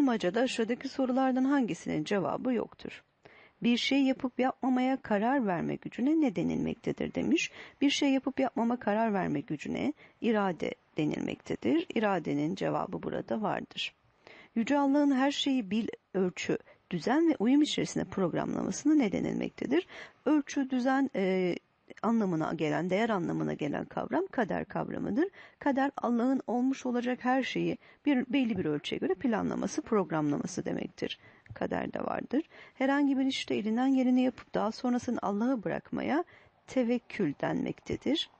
Bulmacada aşağıdaki sorulardan hangisinin cevabı yoktur? Bir şey yapıp yapmamaya karar verme gücüne ne denilmektedir demiş. Bir şey yapıp yapmama karar verme gücüne irade denilmektedir. İradenin cevabı burada vardır. Yüce Allah'ın her şeyi bil, ölçü, düzen ve uyum içerisinde programlamasını ne denilmektedir? Ölçü, düzen e, anlamına gelen, değer anlamına gelen kavram kader kavramıdır. Kader Allah'ın olmuş olacak her şeyi bir belli bir ölçüye göre planlaması, programlaması demektir. Kader de vardır. Herhangi bir işte elinden geleni yapıp daha sonrasını Allah'a bırakmaya tevekkül denmektedir.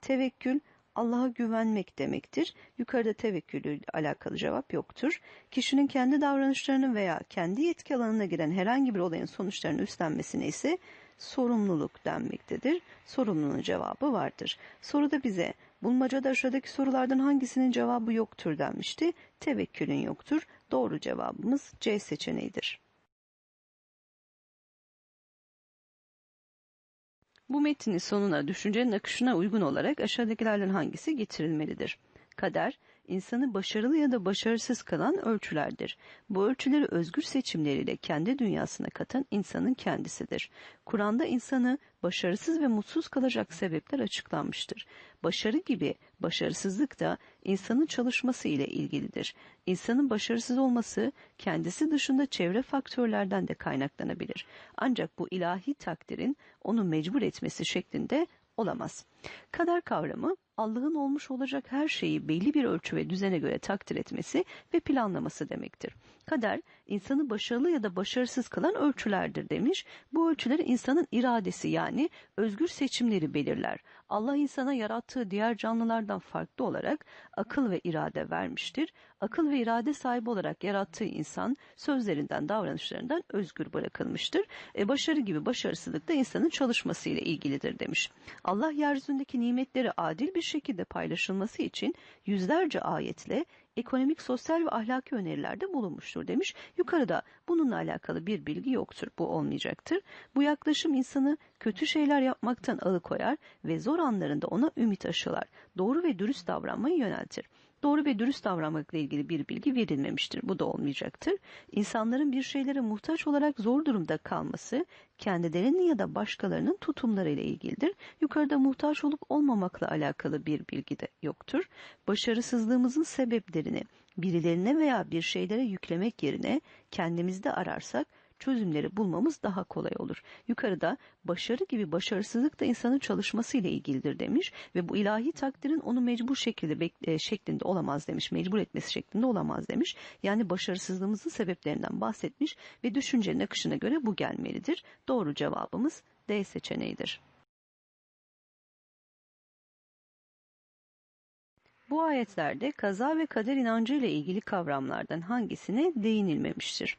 Tevekkül Allah'a güvenmek demektir. Yukarıda tevekkülü alakalı cevap yoktur. Kişinin kendi davranışlarını veya kendi yetki alanına giren herhangi bir olayın sonuçlarını üstlenmesine ise sorumluluk denmektedir. Sorumluluğun cevabı vardır. Soruda bize bulmacada aşağıdaki sorulardan hangisinin cevabı yoktur denmişti. Tevekkülün yoktur. Doğru cevabımız C seçeneğidir. Bu metnin sonuna düşüncenin akışına uygun olarak aşağıdakilerden hangisi getirilmelidir? Kader, insanı başarılı ya da başarısız kılan ölçülerdir. Bu ölçüleri özgür seçimleriyle kendi dünyasına katan insanın kendisidir. Kur'an'da insanı başarısız ve mutsuz kalacak sebepler açıklanmıştır. Başarı gibi başarısızlık da insanın çalışması ile ilgilidir. İnsanın başarısız olması kendisi dışında çevre faktörlerden de kaynaklanabilir. Ancak bu ilahi takdirin onu mecbur etmesi şeklinde olamaz. Kader kavramı Allah'ın olmuş olacak her şeyi belli bir ölçü ve düzene göre takdir etmesi ve planlaması demektir. Kader, insanı başarılı ya da başarısız kılan ölçülerdir demiş. Bu ölçüleri insanın iradesi yani özgür seçimleri belirler. Allah insana yarattığı diğer canlılardan farklı olarak akıl ve irade vermiştir. Akıl ve irade sahibi olarak yarattığı insan sözlerinden, davranışlarından özgür bırakılmıştır. E, başarı gibi başarısızlık da insanın çalışması ile ilgilidir demiş. Allah yeryüzündeki nimetleri adil bir şekilde paylaşılması için yüzlerce ayetle ekonomik, sosyal ve ahlaki önerilerde bulunmuştur demiş. Yukarıda bununla alakalı bir bilgi yoktur. Bu olmayacaktır. Bu yaklaşım insanı kötü şeyler yapmaktan alıkoyar ve zor anlarında ona ümit aşılar. Doğru ve dürüst davranmayı yöneltir doğru ve dürüst davranmakla ilgili bir bilgi verilmemiştir. Bu da olmayacaktır. İnsanların bir şeylere muhtaç olarak zor durumda kalması kendilerinin ya da başkalarının tutumları ile ilgilidir. Yukarıda muhtaç olup olmamakla alakalı bir bilgi de yoktur. Başarısızlığımızın sebeplerini birilerine veya bir şeylere yüklemek yerine kendimizde ararsak çözümleri bulmamız daha kolay olur. Yukarıda başarı gibi başarısızlık da insanın çalışması ile ilgilidir demiş ve bu ilahi takdirin onu mecbur şekilde e, şeklinde olamaz demiş. Mecbur etmesi şeklinde olamaz demiş. Yani başarısızlığımızın sebeplerinden bahsetmiş ve düşüncenin akışına göre bu gelmelidir. Doğru cevabımız D seçeneğidir. Bu ayetlerde kaza ve kader inancı ile ilgili kavramlardan hangisine değinilmemiştir?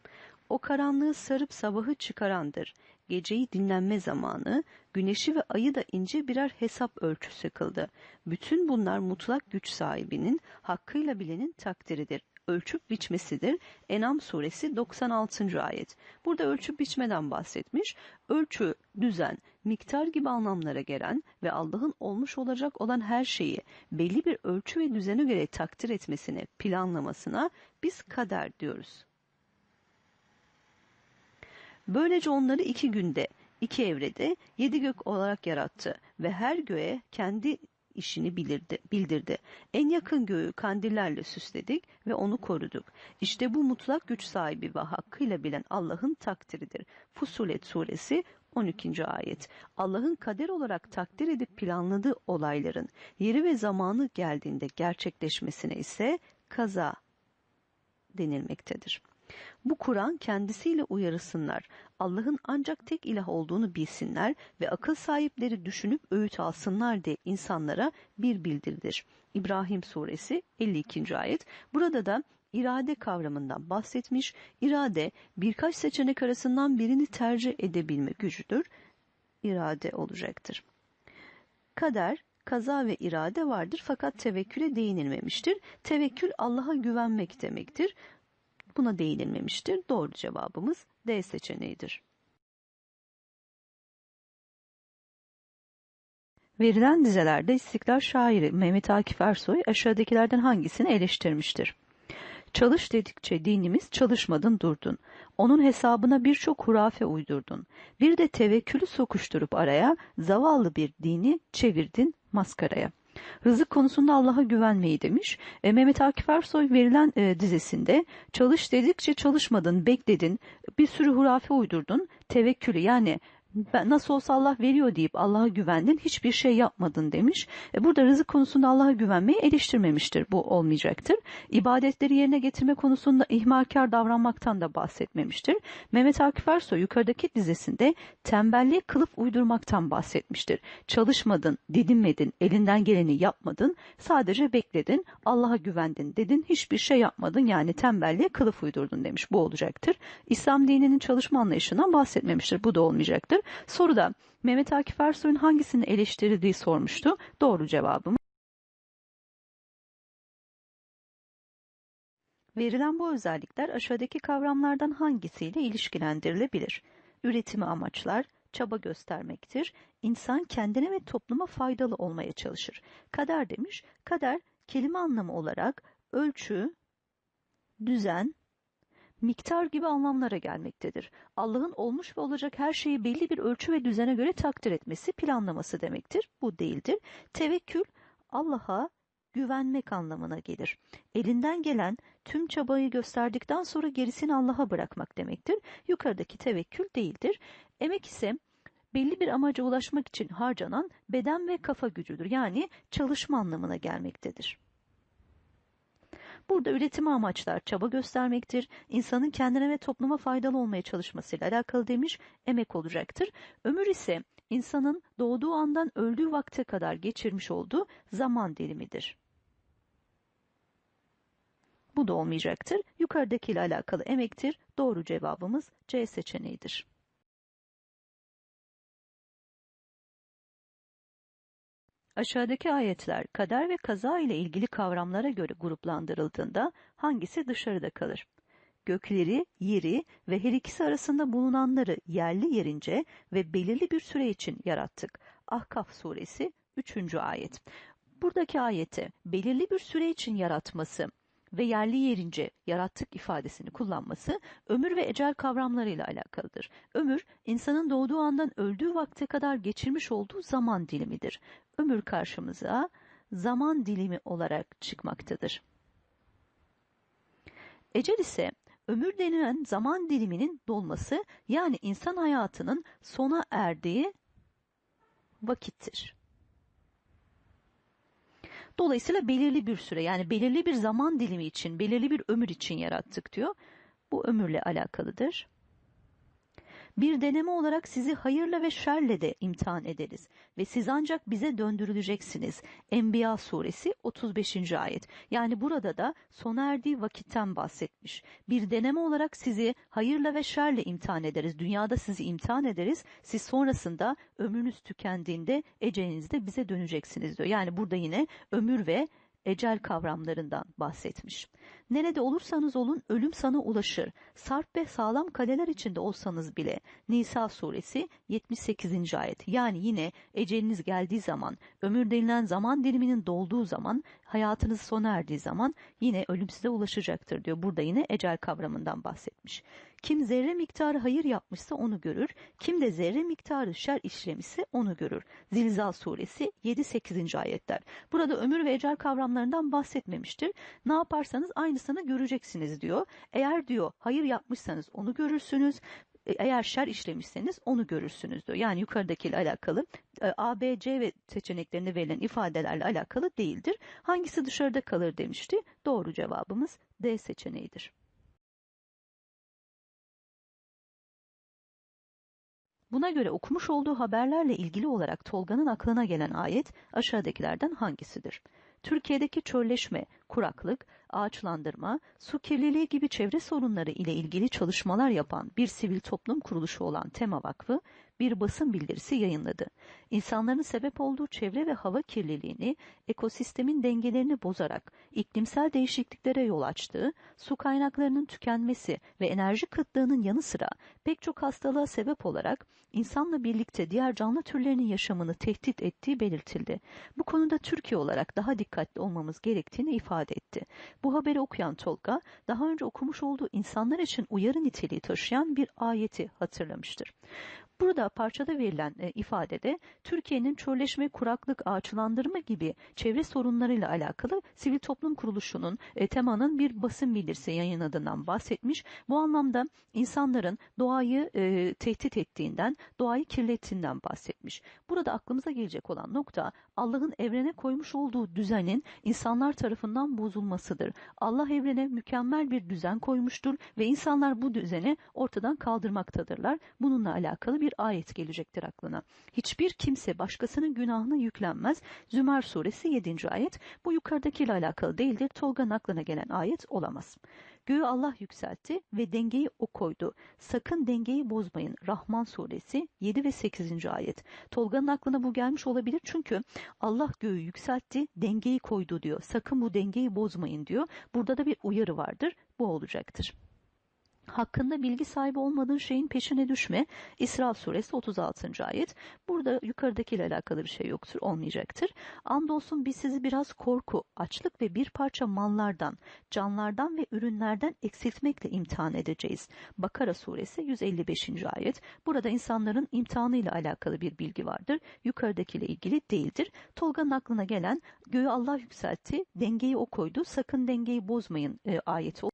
O karanlığı sarıp sabahı çıkarandır. Geceyi dinlenme zamanı, güneşi ve ayı da ince birer hesap ölçüsü kıldı. Bütün bunlar mutlak güç sahibinin, hakkıyla bilenin takdiridir ölçüp biçmesidir. Enam suresi 96. ayet. Burada ölçüp biçmeden bahsetmiş. Ölçü, düzen, miktar gibi anlamlara gelen ve Allah'ın olmuş olacak olan her şeyi belli bir ölçü ve düzene göre takdir etmesine, planlamasına biz kader diyoruz. Böylece onları iki günde, iki evrede, yedi gök olarak yarattı ve her göğe kendi işini bilirdi, bildirdi. En yakın göğü kandillerle süsledik ve onu koruduk. İşte bu mutlak güç sahibi ve hakkıyla bilen Allah'ın takdiridir. Fusulet suresi 12. ayet. Allah'ın kader olarak takdir edip planladığı olayların yeri ve zamanı geldiğinde gerçekleşmesine ise kaza denilmektedir. Bu Kur'an kendisiyle uyarısınlar. Allah'ın ancak tek ilah olduğunu bilsinler ve akıl sahipleri düşünüp öğüt alsınlar diye insanlara bir bildiridir. İbrahim suresi 52. ayet. Burada da irade kavramından bahsetmiş. İrade birkaç seçenek arasından birini tercih edebilme gücüdür. İrade olacaktır. Kader, kaza ve irade vardır fakat tevekküle değinilmemiştir. Tevekkül Allah'a güvenmek demektir. Buna değinilmemiştir. Doğru cevabımız D seçeneğidir. Verilen dizelerde İstiklal şairi Mehmet Akif Ersoy aşağıdakilerden hangisini eleştirmiştir? Çalış dedikçe dinimiz çalışmadın durdun. Onun hesabına birçok hurafe uydurdun. Bir de tevekkülü sokuşturup araya zavallı bir dini çevirdin maskaraya. Rızık konusunda Allah'a güvenmeyi demiş. E, Mehmet Akif Ersoy verilen e, dizesinde çalış dedikçe çalışmadın, bekledin, bir sürü hurafe uydurdun, tevekkülü. Yani ben nasıl olsa Allah veriyor deyip Allah'a güvendin, hiçbir şey yapmadın demiş. E burada rızık konusunda Allah'a güvenmeyi eleştirmemiştir. Bu olmayacaktır. İbadetleri yerine getirme konusunda ihmalkar davranmaktan da bahsetmemiştir. Mehmet Akif Ersoy yukarıdaki dizesinde tembelliği kılıf uydurmaktan bahsetmiştir. Çalışmadın, didinmedin, elinden geleni yapmadın, sadece bekledin, Allah'a güvendin dedin, hiçbir şey yapmadın yani tembelliğe kılıf uydurdun demiş. Bu olacaktır. İslam dininin çalışma anlayışından bahsetmemiştir. Bu da olmayacaktır. Soruda Mehmet Akif Ersoy'un hangisini eleştirildiği sormuştu. Doğru cevabım. Verilen bu özellikler aşağıdaki kavramlardan hangisiyle ilişkilendirilebilir? Üretimi amaçlar, çaba göstermektir. İnsan kendine ve topluma faydalı olmaya çalışır. Kader demiş. Kader kelime anlamı olarak ölçü, düzen, miktar gibi anlamlara gelmektedir. Allah'ın olmuş ve olacak her şeyi belli bir ölçü ve düzene göre takdir etmesi, planlaması demektir. Bu değildir. Tevekkül Allah'a güvenmek anlamına gelir. Elinden gelen tüm çabayı gösterdikten sonra gerisini Allah'a bırakmak demektir. Yukarıdaki tevekkül değildir. Emek ise belli bir amaca ulaşmak için harcanan beden ve kafa gücüdür. Yani çalışma anlamına gelmektedir. Burada üretimi amaçlar çaba göstermektir. İnsanın kendine ve topluma faydalı olmaya çalışmasıyla alakalı demiş emek olacaktır. Ömür ise insanın doğduğu andan öldüğü vakte kadar geçirmiş olduğu zaman dilimidir. Bu da olmayacaktır. Yukarıdakiyle alakalı emektir. Doğru cevabımız C seçeneğidir. Aşağıdaki ayetler kader ve kaza ile ilgili kavramlara göre gruplandırıldığında hangisi dışarıda kalır? Gökleri, yeri ve her ikisi arasında bulunanları yerli yerince ve belirli bir süre için yarattık. Ahkaf suresi 3. ayet. Buradaki ayette belirli bir süre için yaratması ve yerli yerince yarattık ifadesini kullanması ömür ve ecel kavramlarıyla alakalıdır. Ömür, insanın doğduğu andan öldüğü vakte kadar geçirmiş olduğu zaman dilimidir. Ömür karşımıza zaman dilimi olarak çıkmaktadır. Ecel ise ömür denilen zaman diliminin dolması yani insan hayatının sona erdiği vakittir. Dolayısıyla belirli bir süre yani belirli bir zaman dilimi için, belirli bir ömür için yarattık diyor. Bu ömürle alakalıdır. Bir deneme olarak sizi hayırla ve şerle de imtihan ederiz ve siz ancak bize döndürüleceksiniz. Enbiya suresi 35. ayet. Yani burada da sona erdiği vakitten bahsetmiş. Bir deneme olarak sizi hayırla ve şerle imtihan ederiz. Dünyada sizi imtihan ederiz. Siz sonrasında ömrünüz tükendiğinde ecelinizde bize döneceksiniz diyor. Yani burada yine ömür ve ecel kavramlarından bahsetmiş. Nerede olursanız olun ölüm sana ulaşır. Sarp ve sağlam kaleler içinde olsanız bile. Nisa suresi 78. ayet. Yani yine eceliniz geldiği zaman, ömür denilen zaman diliminin dolduğu zaman, hayatınız sona erdiği zaman yine ölüm size ulaşacaktır diyor. Burada yine ecel kavramından bahsetmiş. Kim zerre miktarı hayır yapmışsa onu görür. Kim de zerre miktarı şer işlemişse onu görür. Zilzal suresi 7-8. ayetler. Burada ömür ve ecel kavramlarından bahsetmemiştir. Ne yaparsanız aynısını göreceksiniz diyor. Eğer diyor hayır yapmışsanız onu görürsünüz e, eğer şer işlemişseniz onu görürsünüz diyor. Yani yukarıdakiyle alakalı e, A, B, C ve seçeneklerinde verilen ifadelerle alakalı değildir. Hangisi dışarıda kalır demişti. Doğru cevabımız D seçeneğidir. Buna göre okumuş olduğu haberlerle ilgili olarak Tolga'nın aklına gelen ayet aşağıdakilerden hangisidir? Türkiye'deki çölleşme, kuraklık, ağaçlandırma, su kirliliği gibi çevre sorunları ile ilgili çalışmalar yapan bir sivil toplum kuruluşu olan Tema Vakfı bir basın bildirisi yayınladı. İnsanların sebep olduğu çevre ve hava kirliliğini, ekosistemin dengelerini bozarak iklimsel değişikliklere yol açtığı, su kaynaklarının tükenmesi ve enerji kıtlığının yanı sıra pek çok hastalığa sebep olarak insanla birlikte diğer canlı türlerinin yaşamını tehdit ettiği belirtildi. Bu konuda Türkiye olarak daha dikkatli olmamız gerektiğini ifade etti. Bu Bu haberi okuyan Tolga daha önce okumuş olduğu insanlar için uyarı niteliği taşıyan bir ayeti hatırlamıştır. Burada parçada verilen e, ifadede Türkiye'nin çölleşme, kuraklık, ağaçlandırma gibi çevre sorunlarıyla alakalı sivil toplum kuruluşunun e, temanın bir basın bildirisi yayınladığından bahsetmiş. Bu anlamda insanların doğayı e, tehdit ettiğinden, doğayı kirlettiğinden bahsetmiş. Burada aklımıza gelecek olan nokta Allah'ın evrene koymuş olduğu düzenin insanlar tarafından bozulmasıdır. Allah evrene mükemmel bir düzen koymuştur ve insanlar bu düzeni ortadan kaldırmaktadırlar. Bununla alakalı bir ayet gelecektir aklına. Hiçbir kimse başkasının günahına yüklenmez. Zümer suresi 7. ayet. Bu yukarıdakiyle alakalı değildir. Tolga'nın aklına gelen ayet olamaz. Göğü Allah yükseltti ve dengeyi o koydu. Sakın dengeyi bozmayın. Rahman suresi 7 ve 8. ayet. Tolga'nın aklına bu gelmiş olabilir çünkü Allah göğü yükseltti, dengeyi koydu diyor. Sakın bu dengeyi bozmayın diyor. Burada da bir uyarı vardır. Bu olacaktır. Hakkında bilgi sahibi olmadığın şeyin peşine düşme. İsra suresi 36. ayet. Burada yukarıdakiyle alakalı bir şey yoktur, olmayacaktır. Andolsun biz sizi biraz korku, açlık ve bir parça mallardan, canlardan ve ürünlerden eksiltmekle imtihan edeceğiz. Bakara suresi 155. ayet. Burada insanların imtihanıyla alakalı bir bilgi vardır. Yukarıdakiyle ilgili değildir. Tolga'nın aklına gelen göğü Allah yükseltti, dengeyi o koydu, sakın dengeyi bozmayın e, ayeti